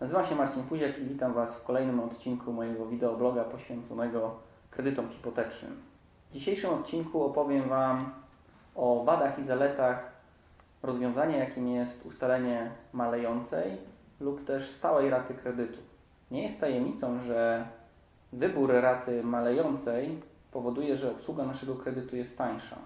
Nazywam się Marcin Puziak i witam Was w kolejnym odcinku mojego wideobloga poświęconego kredytom hipotecznym. W dzisiejszym odcinku opowiem Wam o wadach i zaletach rozwiązania, jakim jest ustalenie malejącej lub też stałej raty kredytu. Nie jest tajemnicą, że wybór raty malejącej powoduje, że obsługa naszego kredytu jest tańsza.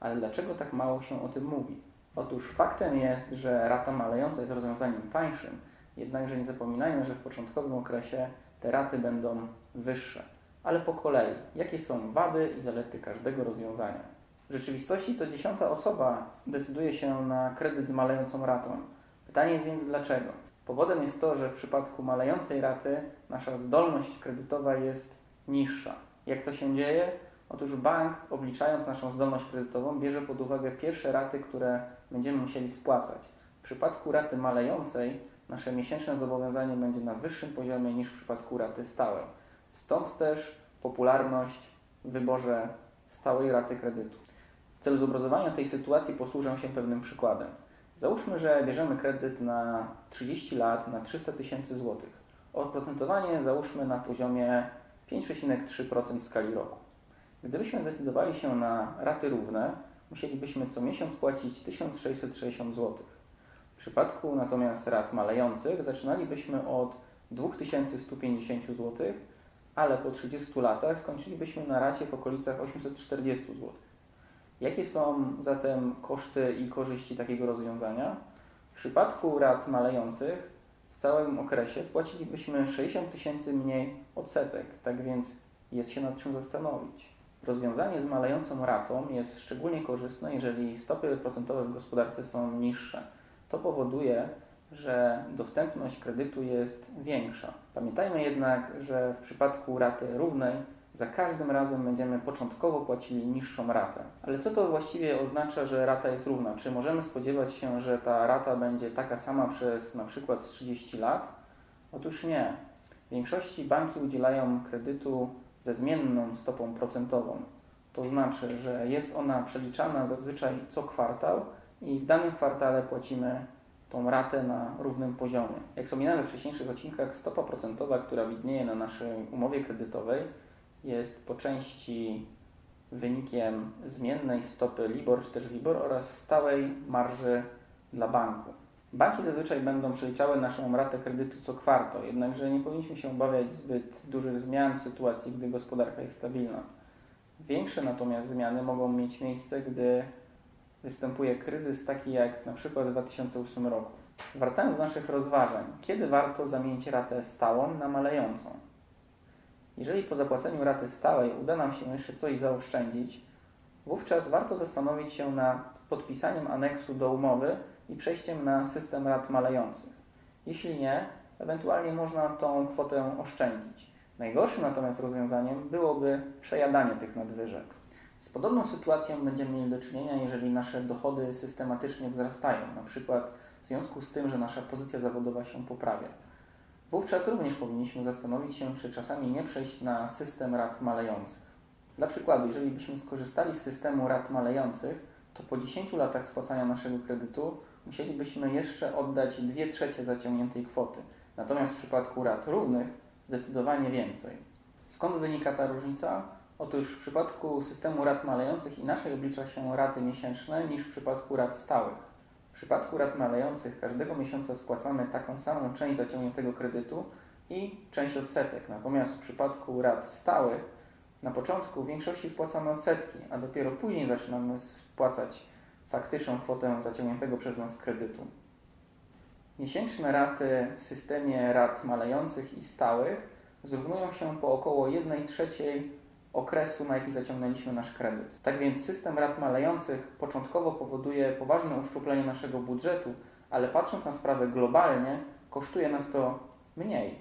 Ale dlaczego tak mało się o tym mówi? Otóż faktem jest, że rata malejąca jest rozwiązaniem tańszym, jednakże nie zapominajmy, że w początkowym okresie te raty będą wyższe. Ale po kolei, jakie są wady i zalety każdego rozwiązania? W rzeczywistości co dziesiąta osoba decyduje się na kredyt z malejącą ratą. Pytanie jest więc dlaczego? Powodem jest to, że w przypadku malejącej raty nasza zdolność kredytowa jest niższa. Jak to się dzieje? Otóż bank, obliczając naszą zdolność kredytową, bierze pod uwagę pierwsze raty, które będziemy musieli spłacać. W przypadku raty malejącej nasze miesięczne zobowiązanie będzie na wyższym poziomie niż w przypadku raty stałej. Stąd też popularność w wyborze stałej raty kredytu. W celu zobrazowania tej sytuacji posłużę się pewnym przykładem. Załóżmy, że bierzemy kredyt na 30 lat na 300 tysięcy złotych. Oprocentowanie załóżmy na poziomie 5,3% w skali roku. Gdybyśmy zdecydowali się na raty równe, musielibyśmy co miesiąc płacić 1660 zł. W przypadku natomiast rat malejących zaczynalibyśmy od 2150 zł, ale po 30 latach skończylibyśmy na racie w okolicach 840 zł. Jakie są zatem koszty i korzyści takiego rozwiązania? W przypadku rat malejących w całym okresie spłacilibyśmy 60 tysięcy mniej odsetek, tak więc jest się nad czym zastanowić. Rozwiązanie z malejącą ratą jest szczególnie korzystne, jeżeli stopy procentowe w gospodarce są niższe. To powoduje, że dostępność kredytu jest większa. Pamiętajmy jednak, że w przypadku raty równej za każdym razem będziemy początkowo płacili niższą ratę. Ale co to właściwie oznacza, że rata jest równa? Czy możemy spodziewać się, że ta rata będzie taka sama przez na przykład 30 lat? Otóż nie. W większości banki udzielają kredytu ze zmienną stopą procentową. To znaczy, że jest ona przeliczana zazwyczaj co kwartał i w danym kwartale płacimy tą ratę na równym poziomie. Jak wspominałem we wcześniejszych odcinkach, stopa procentowa, która widnieje na naszej umowie kredytowej, jest po części wynikiem zmiennej stopy LIBOR czy też WIBOR oraz stałej marży dla banku. Banki zazwyczaj będą przeliczały naszą ratę kredytu co kwartał, jednakże nie powinniśmy się obawiać zbyt dużych zmian w sytuacji, gdy gospodarka jest stabilna. Większe natomiast zmiany mogą mieć miejsce, gdy występuje kryzys taki jak na przykład w 2008 roku. Wracając do naszych rozważań, kiedy warto zamienić ratę stałą na malejącą? Jeżeli po zapłaceniu raty stałej uda nam się jeszcze coś zaoszczędzić, wówczas warto zastanowić się nad podpisaniem aneksu do umowy i przejściem na system rat malejących. Jeśli nie, ewentualnie można tą kwotę oszczędzić. Najgorszym natomiast rozwiązaniem byłoby przejadanie tych nadwyżek. Z podobną sytuacją będziemy mieli do czynienia, jeżeli nasze dochody systematycznie wzrastają, na przykład w związku z tym, że nasza pozycja zawodowa się poprawia. Wówczas również powinniśmy zastanowić się, czy czasami nie przejść na system rat malejących. Dla przykładu, jeżeli byśmy skorzystali z systemu rat malejących, to po 10 latach spłacania naszego kredytu musielibyśmy jeszcze oddać 2 trzecie zaciągniętej kwoty. Natomiast w przypadku rat równych zdecydowanie więcej. Skąd wynika ta różnica? Otóż w przypadku systemu rat malejących inaczej oblicza się raty miesięczne niż w przypadku rat stałych. W przypadku rat malejących każdego miesiąca spłacamy taką samą część zaciągniętego kredytu i część odsetek. Natomiast w przypadku rat stałych na początku w większości spłacamy odsetki, a dopiero później zaczynamy spłacać faktyczną kwotę zaciągniętego przez nas kredytu. Miesięczne raty w systemie rat malejących i stałych zrównują się po około 1 trzeciej okresu, na jaki zaciągnęliśmy nasz kredyt. Tak więc system rat malejących początkowo powoduje poważne uszczuplenie naszego budżetu, ale patrząc na sprawę globalnie, kosztuje nas to mniej.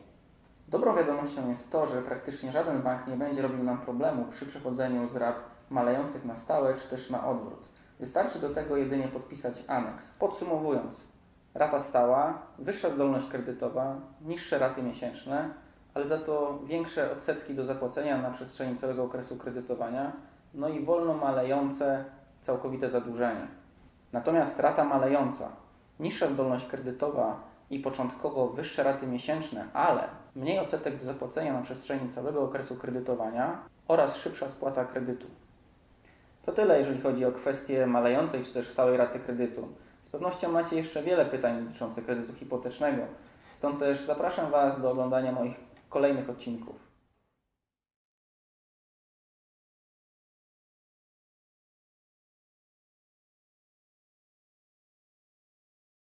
Dobrą wiadomością jest to, że praktycznie żaden bank nie będzie robił nam problemu przy przechodzeniu z rat malejących na stałe czy też na odwrót. Wystarczy do tego jedynie podpisać aneks. Podsumowując, rata stała, wyższa zdolność kredytowa, niższe raty miesięczne, ale za to większe odsetki do zapłacenia na przestrzeni całego okresu kredytowania, no i wolno malejące całkowite zadłużenie. Natomiast rata malejąca, niższa zdolność kredytowa, i początkowo wyższe raty miesięczne, ale mniej odsetek do zapłacenia na przestrzeni całego okresu kredytowania oraz szybsza spłata kredytu. To tyle, jeżeli chodzi o kwestię malejącej czy też stałej raty kredytu. Z pewnością macie jeszcze wiele pytań dotyczących kredytu hipotecznego, stąd też zapraszam Was do oglądania moich kolejnych odcinków.